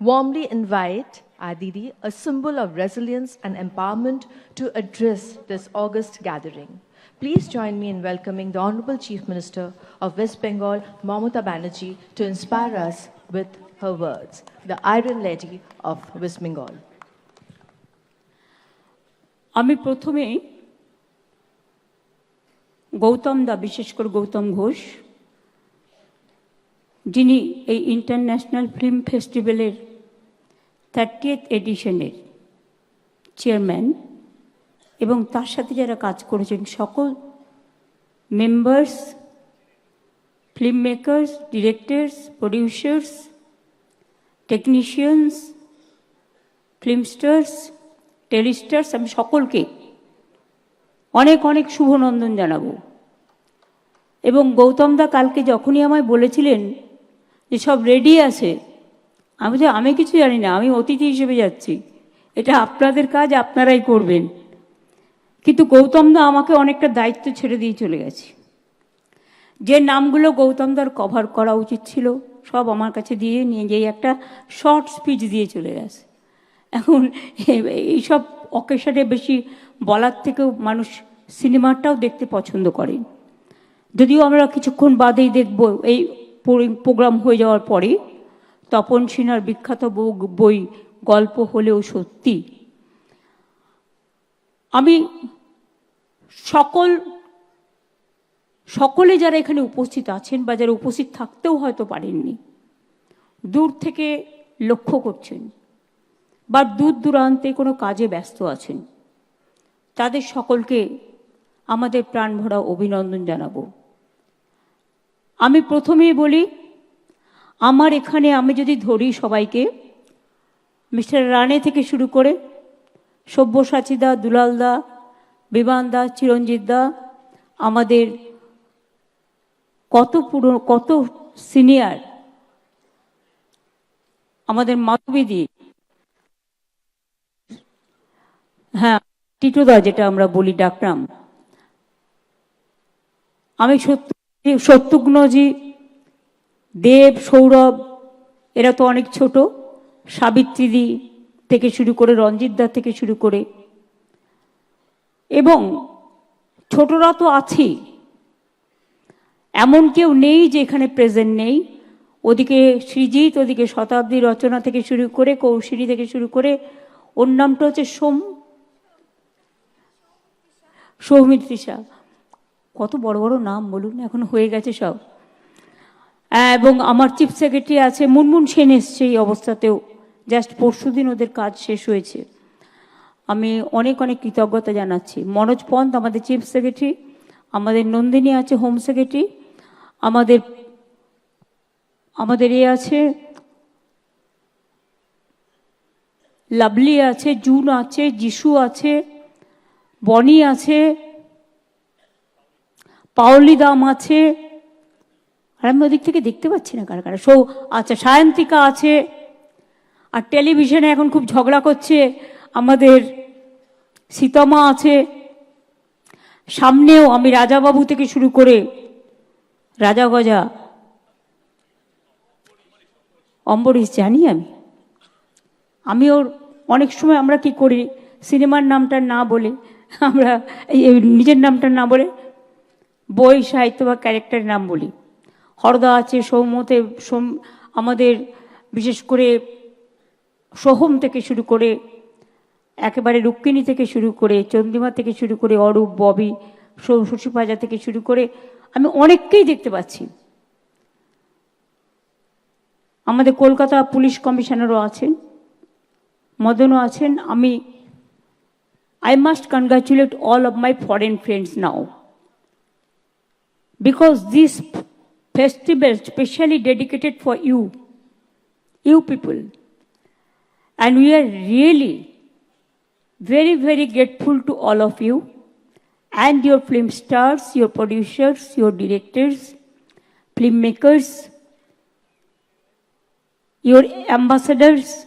warmly invite Aditi, a symbol of resilience and empowerment, to address this August gathering. Please join me in welcoming the Honorable Chief Minister of West Bengal, Mamata Banerjee, to inspire us with her words, the Iron Lady of West Bengal. আমি প্রথমে গৌতম দা বিশেষ করে গৌতম ঘোষ যিনি এই international film ফেস্টিভ্যালের thirtieth এডিশনের chairman এবং তার সাথে যারা কাজ করেছেন সকল members film makers directors producers technicians film stars telestars আমি সকলকে অনেক অনেক শুভনন্দন জানাব। এবং গৌতম দা কালকে যখনই আমায় বলেছিলেন যে সব রেডি আছে আমি যে আমি কিছু জানি না, আমি অতিথি হিসেবে যাচ্ছি। এটা আপনাদের কাজ, আপনারাই করবেন। কিন্তু গৌতম দা আমাকে অনেকটা দায়িত্ব ছেড়ে দিয়ে চলে গেছে। যে নামগুলো গৌতমদার কভার করা উচিত ছিল, সব আমার কাছে দিয়ে নিয়ে গিয়ে একটা শর্ট স্পিচ দিয়ে চলে গেছে। এখন এইসব অকেশনে বেশি বলার থেকেও মানুষ সিনেমাটাও দেখতে পছন্দ করেন যদিও আমরা কিছুক্ষণ বাদেই দেখব এই প্রোগ্রাম হয়ে যাওয়ার পরে। তপন সিনহার বিখ্যাত বই, গল্প হলেও সত্যি। আমি সকল, সকলে যারা এখানে উপস্থিত আছেন বা যারা উপস্থিত থাকতেও হয়তো পারেননি, দূর থেকে লক্ষ্য করছেন বা দূর দূরান্তে কোনো কাজে ব্যস্ত আছেন, তাদের সকলকে আমাদের প্রাণ ভরা অভিনন্দন জানাব। আমি প্রথমেই বলি আমার এখানে আমি যদি ধরি সবাইকে, মিস্টার রানে থেকে শুরু করে সব্যসাচীদা দুলালদা বিমানদা চিরঞ্জিত দা, আমাদের কত পুরো কত সিনিয়র, আমাদের মাধবীদি হ্যাঁ টিটোদা যেটা আমরা বলি ডাকরাম আমি সত্য সত্যঘ্নজি দেব, সৌরভ, এরা তো অনেক ছোট। সাবিত্রীদি থেকে শুরু করে রঞ্জিতদা থেকে শুরু করে। এবং ছোটরা তো আছেই। এমন কেউ নেই যে এখানে প্রেজেন্ট নেই। ওদিকে সৃজিত, ওদিকে শতাব্দী রচনা থেকে শুরু করে কৌশিনী থেকে শুরু করে, ওর নামটা হচ্ছে সোম। সৌমিত্রিষা। কত বড় বড় নাম বলুন এখন হয়ে গেছে সব। এবং আমার চিফ সেক্রেটারি আছে, মুনমুন সেন এসছে এই অবস্থাতেও। জাস্ট পরশু দিন ওদের কাজ শেষ হয়েছে। আমি অনেক অনেক কৃতজ্ঞতা জানাচ্ছি। মনোজ পন্ত আমাদের চিফ সেক্রেটারি, আমাদের নন্দিনী আছে, হোম সেক্রেটারি, আমাদের আমাদের এ আছে, লাভলি আছে, জুন আছে যিশু আছে, বনি আছে, পাওলি দাম আছে আর আমি ওদিক থেকে দেখতে পাচ্ছি না কারা কারা। সৌ আচ্ছা সায়ন্তিকা আছে, আর টেলিভিশনে এখন খুব ঝগড়া করছে, আমাদের সীতমা আছে, সামনেও আমি রাজাবাবু থেকে শুরু করে রাজা গজা, অম্বরীশ জানি আমি। আমি ওর অনেক সময় আমরা কি করি, সিনেমার নামটা না বলে, আমরা নিজের নামটা না বলে, বই, সাহিত্য বা ক্যারেক্টারের নাম বলি। হরদা আছে সৌমতে সোম, আমাদের বিশেষ করে সোহম থেকে শুরু করে একেবারে রুক্মিণী থেকে শুরু করে চন্দিমা থেকে শুরু করে অরূপ, ববি, সৌ- শশী পাজা থেকে শুরু করে আমি অনেককেই দেখতে পাচ্ছি। আমাদের কলকাতা পুলিশ কমিশনারও আছেন, মদনও আছেন। আমি I must congratulate all of my foreign friends now because this festival specially dedicated for you, you people. And we are really very, very grateful to all of you and your film stars, your producers, your directors, filmmakers, your ambassadors,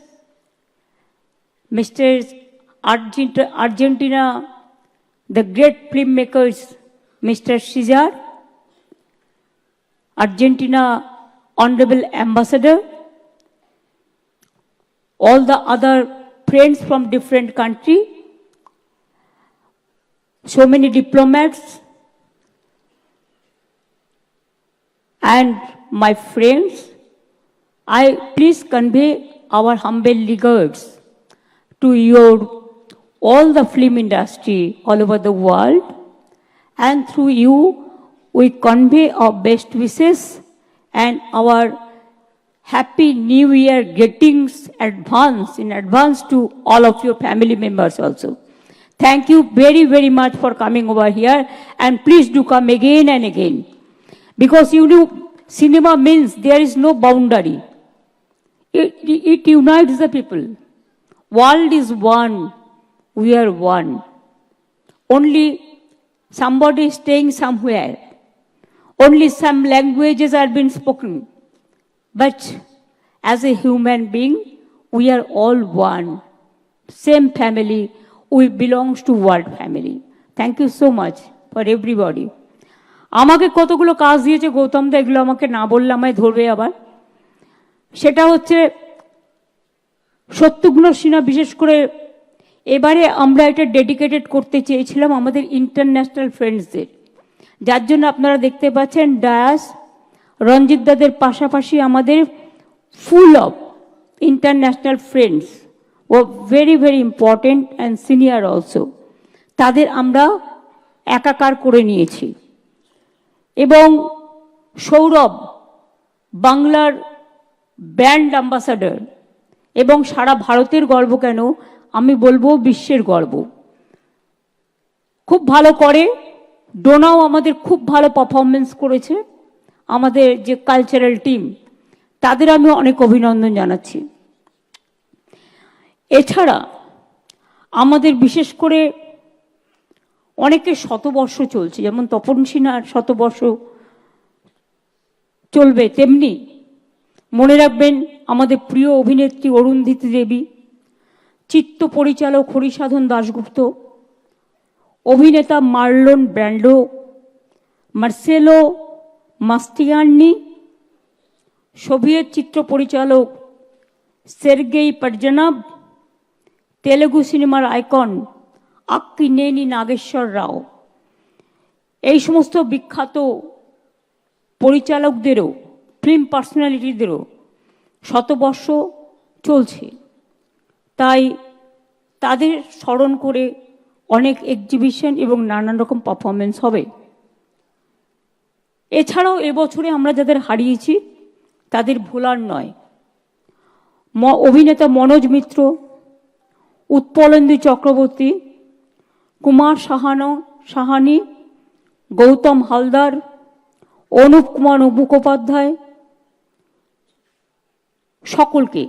Mr. Argentina, the great filmmakers, Mr. Cesar, Argentina Honorable Ambassador, all the other friends from different country, so many diplomats, and my friends, I please convey our humble regards to your all the film industry all over the world, and through you we convey our best wishes and our happy new year greetings advance in advance to all of your family members also. Thank you very very much for coming over here and please do come again and again. Because you know cinema means there is no boundary. It, it unites the people. World is one. We are one. Only somebody is staying somewhere only some languages are being spoken but as a human being we are all one same family we belongs to world family thank you so much for everybody আমাকে কতগুলো কাজ দিয়েছে গৌতম দা এগুলো আমাকে না বললে আমায় ধরবে আবার সেটা হচ্ছে সত্যগুণ সিনহা বিশেষ করে এবারে আমরা এটা ডেডিকেটেড করতে চেয়েছিলাম আমাদের ইন্টারন্যাশনাল ফ্রেন্ডসদের যার জন্য আপনারা দেখতে পাচ্ছেন ডায়াস রঞ্জিত দাদের পাশাপাশি আমাদের full of international friends O very very important and senior also তাদের আমরা একাকার করে নিয়েছি। এবং সৌরভ বাংলার ব্র্যান্ড অ্যাম্বাসাডার এবং সারা ভারতের গর্ব কেন? আমি বলব বিশ্বের গর্ব। খুব ভালো করে ডোনাও আমাদের খুব ভালো পারফরমেন্স করেছে। আমাদের যে কালচারাল টিম তাদের আমি অনেক অভিনন্দন জানাচ্ছি। এছাড়া আমাদের বিশেষ করে অনেকের শতবর্ষ চলছে, যেমন তপন সিনহার শতবর্ষ চলবে তেমনি। মনে রাখবেন, আমাদের প্রিয় অভিনেত্রী অরুন্ধতী দেবী চিত্ত পরিচালক হরিসাধন দাশগুপ্ত অভিনেতা Marlon Brando Marcello Mastroianni Soviet চিত্র পরিচালক সের্গেই পটজনাব, তেলেগু সিনেমার আইকন আক্কিনেনি নাগেশ্বর রাও। এই সমস্ত বিখ্যাত পরিচালকদেরও, ফিল্ম পার্সোনালিটিদেরও শতবর্ষ চলছে। তাই তাদের স্মরণ করে অনেক এক্সিবিশন এবং নানান রকম পারফরমেন্স হবে। এছাড়াও এবছরে আমরা যাদের হারিয়েছি, তাদের ভোলার নয়। ম- অভিনেতা মনোজ মিত্র, উৎপলেন্দু চক্রবর্তী, কুমার সাহানো, সাহানি, গৌতম হালদার, অনুপ কুমার মুখোপাধ্যায়, সকলকে।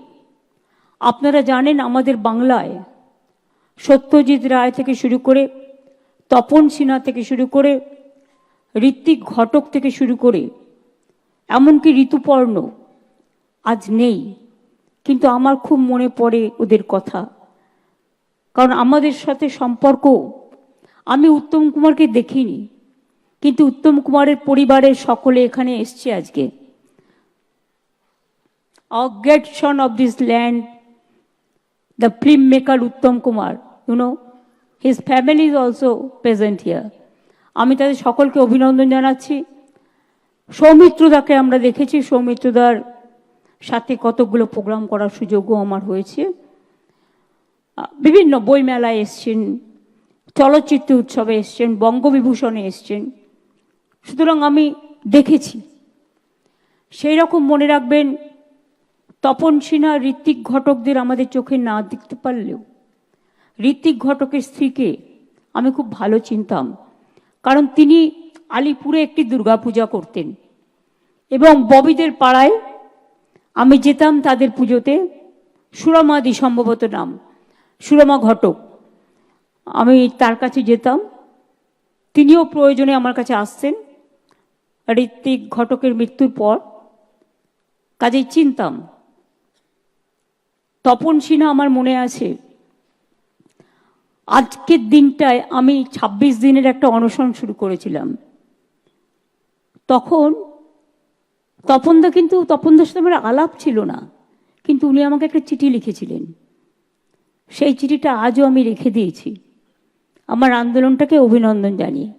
আপনারা জানেন আমাদের বাংলায় সত্যজিৎ রায় থেকে শুরু করে তপন সিনহা থেকে শুরু করে ঋত্বিক ঘটক থেকে শুরু করে এমনকি ঋতুপর্ণ আজ নেই। কিন্তু আমার খুব মনে পড়ে ওদের কথা। কারণ আমাদের সাথে সম্পর্ক আমি উত্তম কুমারকে দেখিনি। কিন্তু উত্তম কুমারের পরিবারের সকলে এখানে এসছে আজকে। Our great son of this land, the filmmaker Uttam Kumar, you know, his family is also present here. আমি তাদের সকলকে অভিনন্দন জানাচ্ছি। সৌমিত্রদাকে আমরা দেখেছি। সৌমিত্রদার সাথে কতগুলো প্রোগ্রাম করার সুযোগও আমার হয়েছে। বিভিন্ন বইমেলায় এসছেন চলচ্চিত্র উৎসবে এসছেন বঙ্গবিভূষণে এসছেন। সুতরাং আমি দেখেছি। সেই রকম মনে রাখবেন তপন সিনহা ঋত্বিক ঘটকদের আমাদের চোখে না দেখতে পারলেও ঋত্বিক ঘটকের স্ত্রীকে আমি খুব ভালো চিনতাম, কারণ তিনি আলিপুরে একটি দুর্গাপূজা করতেন। এবং ববিদের পাড়ায় আমি যেতাম তাদের পুজোতে সুরমাদি সম্ভবত নাম, সুরমা ঘটক। আমি তার কাছে যেতাম, তিনিও প্রয়োজনে আমার কাছে আসতেন। ঋত্বিক ঘটকের মৃত্যুর পর কাজেই চিনতাম। তপন সিনহা আমার মনে আছে আজকের দিনটায় আমি ২৬ দিনের একটা অনশন শুরু করেছিলাম। তখন তপনদা কিন্তু তপনদার সাথে আমার আলাপ ছিল না, কিন্তু উনি আমাকে একটা চিঠি লিখেছিলেন। সেই চিঠিটা আজও আমি রেখে দিয়েছি। আমার আন্দোলনটাকে অভিনন্দন জানিয়ে।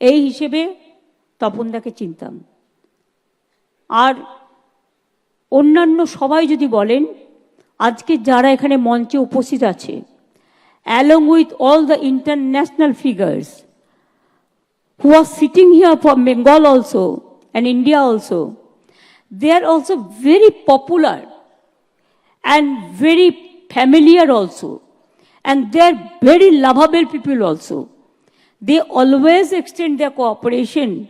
এই হিসেবে তপনদাকে চিনতাম। আর অন্যান্য সবাই যদি বলেন, আজকে যারা এখানে মঞ্চে উপস্থিত আছে along with all the international figures who are sitting here from Bengal also and India also, they are also very popular and very familiar also. And they are very lovable people also. They always extend their cooperation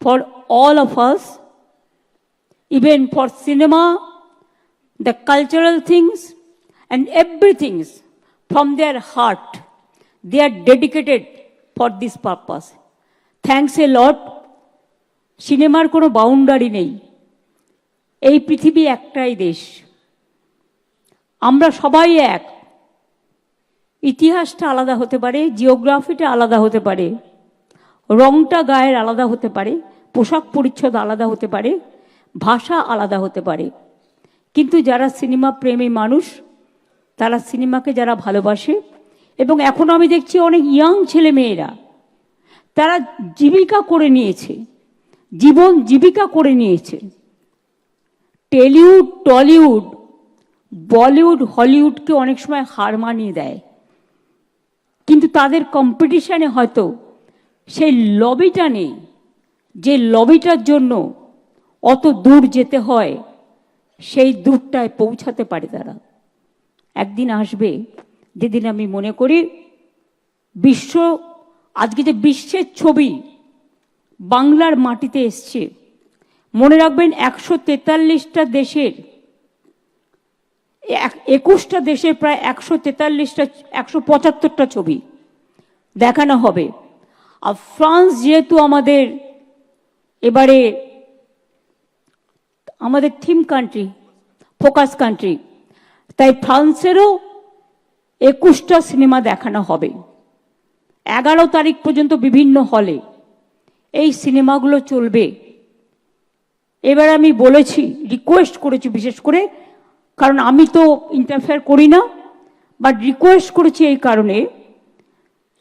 for all of us, even for cinema, the cultural things, and everything from their heart. They are dedicated for this purpose. Thanks a lot. সিনেমার কোনো boundary নেই এই পৃথিবী একটাই দেশ আমরা সবাই এক ইতিহাসটা আলাদা হতে পারে জিওগ্রাফিটা আলাদা হতে পারে, রংটা গায়ের আলাদা হতে পারে, পোশাক পরিচ্ছদ আলাদা হতে পারে, ভাষা আলাদা হতে পারে কিন্তু যারা সিনেমা প্রেমী মানুষ তারা সিনেমাকে যারা ভালোবাসে, এবং এখন আমি দেখছি অনেক ইয়াং ছেলে মেয়েরা, তারা জীবিকা করে নিয়েছে, জীবন জীবিকা করে নিয়েছে। টেলিউড টলিউড বলিউড হলিউডকে অনেক সময় হার মানিয়ে দেয়। কিন্তু তাদের কম্পিটিশানে হয়তো সেই লবিটা নেই, যে লবিটার জন্য অত দূর যেতে হয়, সেই দূরটায় পৌঁছাতে পারে তারা। একদিন আসবে, যেদিন আমি মনে করি বিশ্ব, আজকে যে বিশ্বের ছবি বাংলার মাটিতে এসছে, মনে রাখবেন একশো তেতাল্লিশটা দেশের, এক- একুশটা দেশের প্রায় একশো তেতাল্লিশটা, একশো পঁচাত্তরটা ছবি দেখানো হবে। আর ফ্রান্স যেহেতু আমাদের এবারে, আমাদের থিম কান্ট্রি, ফোকাস কান্ট্রি তাই ফ্রান্সেরও একুশটা সিনেমা দেখানো হবে। এগারো তারিখ পর্যন্ত বিভিন্ন হলে এই সিনেমাগুলো চলবে। এবার আমি বলেছি রিকোয়েস্ট করেছি বিশেষ করে, কারণ আমি তো ইন্টারফেয়ার করি না বাট রিকোয়েস্ট করেছি এই কারণে।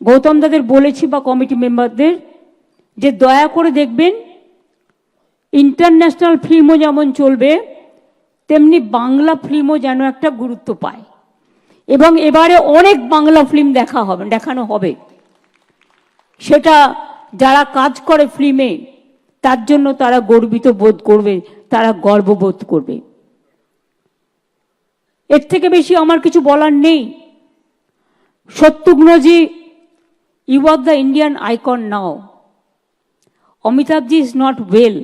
গৌতম দাদের বলেছি বা কমিটি মেম্বারদের যে দয়া করে দেখবেন ইন্টারন্যাশনাল ফিল্মও যেমন চলবে তেমনি বাংলা ফিল্মও যেন একটা গুরুত্ব পায়। এবং এবারে অনেক বাংলা ফিল্ম দেখা হবে, দেখানো হবে। সেটা যারা কাজ করে ফিল্মে, তার জন্য তারা গর্বিত বোধ করবে, তারা গর্ববোধ করবে। এর থেকে বেশি আমার কিছু বলার নেই। সত্যগ্নজি you are the Indian icon now Amitabh ji is not well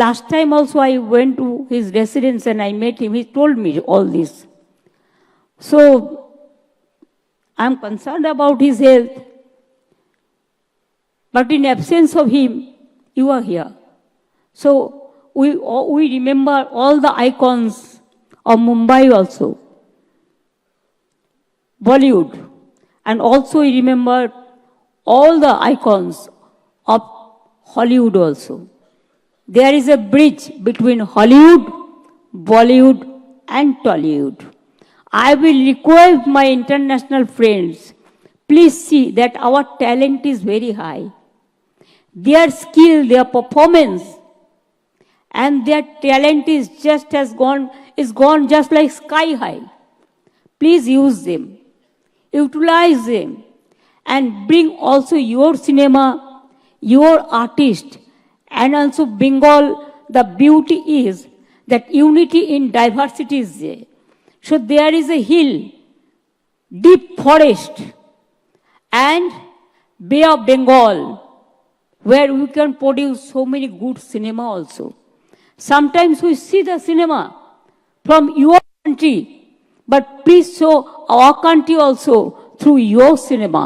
Last time also I went to his residence and I met him. He told me all this. So I'm concerned about his health. But in absence of him, you are here. So we, oh, we remember all the icons of Mumbai also, Bollywood, and also we remember all the icons of Hollywood also. There is a bridge between Hollywood, Bollywood, and Tollywood. I will request my international friends, please see that our talent is very high. Their skill, their performance, and their talent is just as gone, is gone just like sky high. Please use them, utilize them, and bring also your cinema, your artist, and also Bengal. The beauty is that unity in diversity is there. So there is a hill, deep forest, and Bay of Bengal, where we can produce so many good cinema also. Sometimes we see the cinema from your country, but please show our country also through your cinema.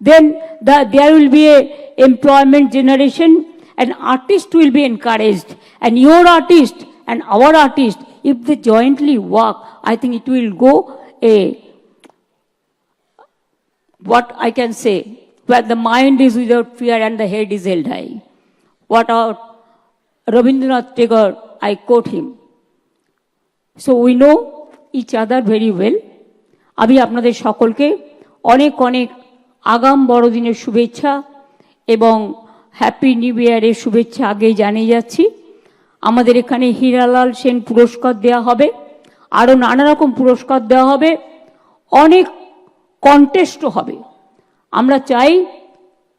Then the, there will be a employment generation and artist will be encouraged. And your artist and our artist, if they jointly work, I think it will go a what I can say, where the mind is without fear and the head is held high. What our Rabindranath Tagore I quote him. So we know each other very well. আমি আপনাদের সকলকে অনেক অনেক আগাম বড়দিনের শুভেচ্ছা এবং happy new ইয়ারের শুভেচ্ছা আগেই জানিয়ে যাচ্ছি। আমাদের এখানে হীরালাল সেন পুরস্কার দেওয়া হবে। আরও নানা রকম পুরস্কার দেওয়া হবে। অনেক কন্টেস্টও হবে। আমরা চাই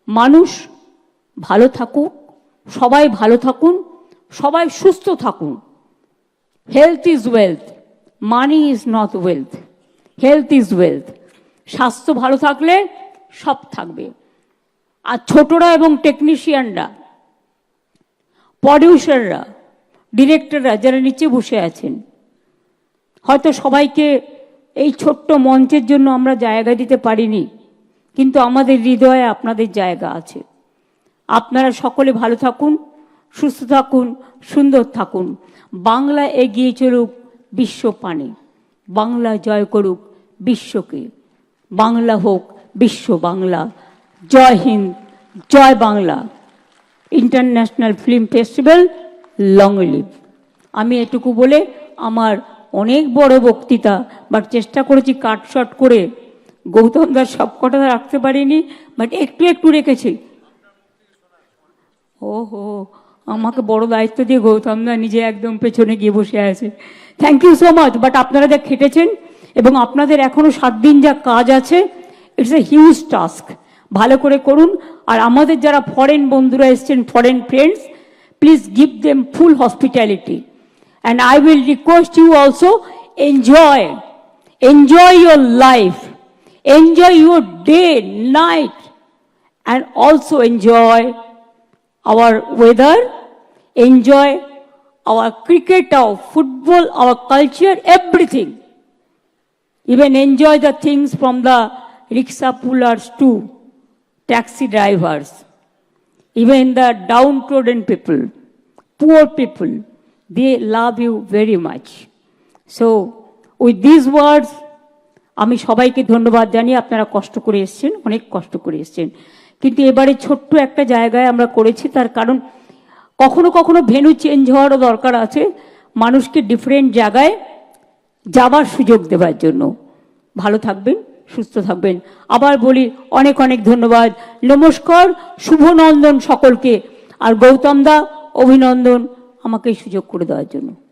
মানুষ ভালো থাকুক, সবাই ভালো থাকুন, সবাই সুস্থ থাকুন। Health is wealth money is not wealth health is wealth স্বাস্থ্য ভালো থাকলে সব থাকবে। আর ছোটরা এবং টেকনিশিয়ানরা প্রডিউসাররা ডিরেক্টররা যারা নিচে বসে আছেন, হয়তো সবাইকে এই ছোট্ট মঞ্চের জন্য আমরা জায়গা দিতে পারিনি, কিন্তু আমাদের হৃদয়ে আপনাদের জায়গা আছে। আপনারা সকলে ভালো থাকুন, সুস্থ থাকুন, সুন্দর থাকুন। বাংলা এগিয়ে চলুক বিশ্ব পানে। বাংলা জয় করুক বিশ্বকে। বাংলা হোক বিশ্ব বাংলা। জয় হিন্দ, জয় Bangla. International film festival long live আমি এটুকু বলে আমার অনেক বড় বক্তৃতা বাট চেষ্টা করেছি কাট শট করে। গৌতম দাস সব কটা রাখতে পারিনি বাট একটু একটু রেখেছি। ও হো আমাকে বড় দায়িত্ব দিয়ে গৌতম দা নিজে একদম পেছনে গিয়ে বসে আছে। Thank you so much but আপনারা যা খেটেছেন এবং আপনাদের এখনও সাত দিন যা কাজ আছে ইটস এ হিউজ টাস্ক ভালো করে করুন আর আমাদের যারা ফরেন বন্ধুরা এসছেন foreign friends please give them full hospitality and I will request you also enjoy enjoy your life enjoy your day night and also enjoy our weather, enjoy our cricket, our football, our culture, everything. Even enjoy the things from the rickshaw pullers to Taxi drivers, even the downtrodden people, poor people, they love you very much. So, with these words, আমি সবাইকে ধন্যবাদ জানিয়ে আপনারা কষ্ট করে এসছেন অনেক কষ্ট করে এসছেন। কিন্তু এবারে ছোট্ট একটা জায়গায় আমরা করেছি তার কারণ কখনো কখনো ভেনু চেঞ্জ হওয়ারও দরকার আছে মানুষকে ডিফারেন্ট জায়গায় যাবার সুযোগ দেওয়ার জন্য। ভালো থাকবেন। সুস্থ থাকবেন। আবার বলি অনেক অনেক ধন্যবাদ। নমস্কার, শুভনন্দন সকলকে। আর গৌতম দা, অভিনন্দন আমাকে সুযোগ করে দেওয়ার জন্য।